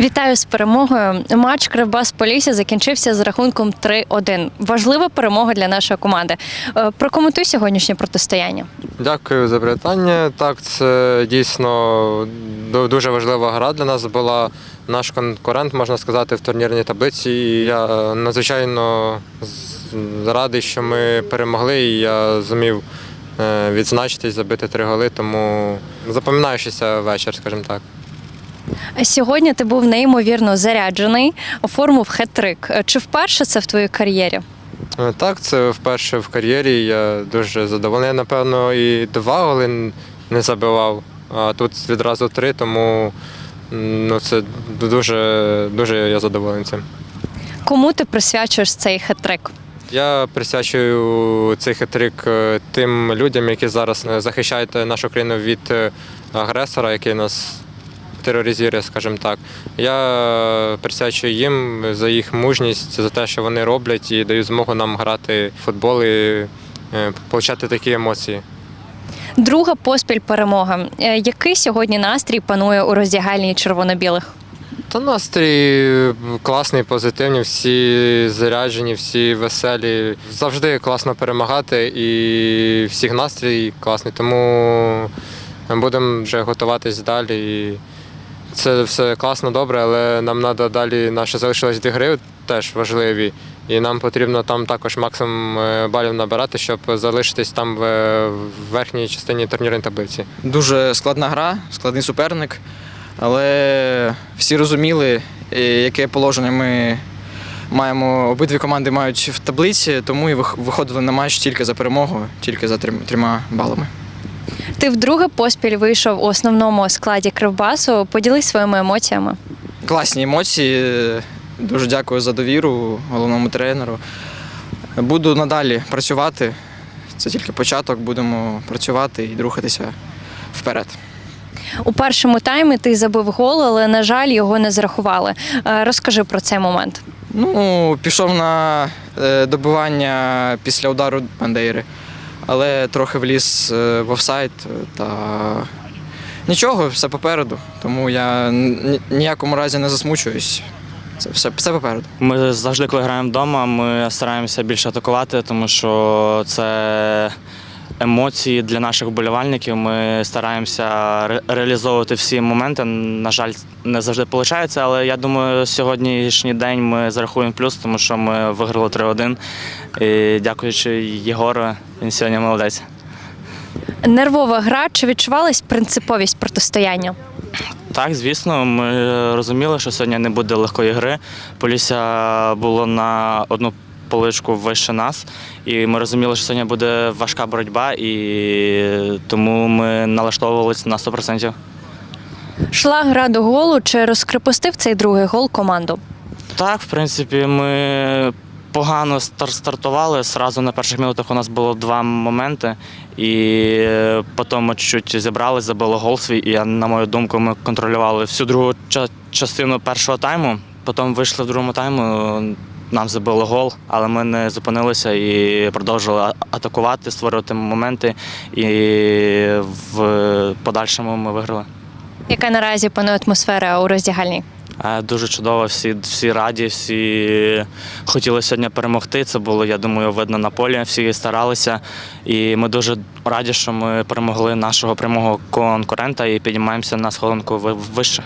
Вітаю з перемогою. Матч Кривбас Полісся закінчився з рахунком 3-1. Важлива перемога для нашої команди. Е, Прокоментуй сьогоднішнє протистояння. Дякую за питання. Так, це дійсно дуже важлива гра для нас була. Наш конкурент, можна сказати, в турнірній таблиці. І я е, надзвичайно радий, що ми перемогли, і я зумів е, відзначитись, забити три голи, тому запам'ятаючийся вечір, скажімо так. Сьогодні ти був неймовірно заряджений, оформив хет-трик. Е, Чи вперше це в твоїй кар'єрі? Е, Так, це вперше в кар'єрі. Я дуже задоволений. Я, напевно, і два голи не забивав, а тут відразу три, тому ну, це дуже, дуже я задоволений цим. Кому ти присвячуєш цей хет-трик? Я присвячую цей хитрик е, тим людям, які зараз захищають нашу країну від агресора, який нас тероризує, скажімо так. Я присвячую їм за їх мужність, за те, що вони роблять і дають змогу нам грати в футбол і е, отримати такі емоції. Друга поспіль перемога. Е, Який сьогодні настрій панує у роздягальні червоно-білих? Та настрій класний, позитивний, всі заряджені, всі веселі. Завжди класно перемагати і всіх настрій класний. Тому будемо вже готуватись далі. І це все класно, добре, але нам треба далі наші дві гри теж важливі. І нам потрібно там також максимум е, балів набирати, щоб залишитись там в верхній частині турнірної таблиці. Дуже складна гра, складний суперник, але всі розуміли, е, яке положення ми маємо. Обидві команди мають в таблиці, тому і вих- виходили на матч тільки за перемогу, тільки за трьома балами. Ти вдруге поспіль вийшов у основному складі Кривбасу. Поділись своїми емоціями. Класні емоції. Дуже дякую за довіру головному тренеру. Буду надалі працювати. Це тільки початок. Будемо працювати і рухатися вперед. У першому таймі ти забив гол, але на жаль, його не зарахували. Е, Розкажи про цей момент. Ну, пішов на е, добивання після удару Бандейри, але трохи вліз е, в офсайд е, та нічого, все попереду. Тому я ніякому разі не засмучуюсь. Це все, все попереду. Ми завжди, коли граємо вдома, ми стараємося більше атакувати, тому що це емоції для наших вболівальників. Ми стараємося ре- реалізовувати всі моменти. На жаль, не завжди виходить, але я думаю, сьогоднішній день ми зарахуємо плюс, тому що ми виграли 3-1. І дякуючи Єгору, він сьогодні молодець. Нервова гра чи відчувалась принциповість протистояння? Так, звісно, ми розуміли, що сьогодні не буде легкої гри. Полісся було на одну поличку вище нас, і ми розуміли, що сьогодні буде важка боротьба, і тому ми налаштовувалися на 100%. Шла гра до голу, чи розкрепостив цей другий гол команду? Так, в принципі, ми погано стар- стартували. Сразу на перших минутах у нас було два моменти, і потім ми чуть-чуть зібрали, забили гол свій. І на мою думку, ми контролювали всю другу ча- частину першого тайму. Потім вийшли в другому тайму. Нам забили гол, але ми не зупинилися і продовжили атакувати, створювати моменти. І в подальшому ми виграли. Яка наразі панує атмосфера у роздягальні? Дуже чудово, всі, всі раді, всі хотіли сьогодні перемогти. Це було, я думаю, видно на полі. Всі старалися. І ми дуже раді, що ми перемогли нашого прямого конкурента і піднімаємося на сходинку вище.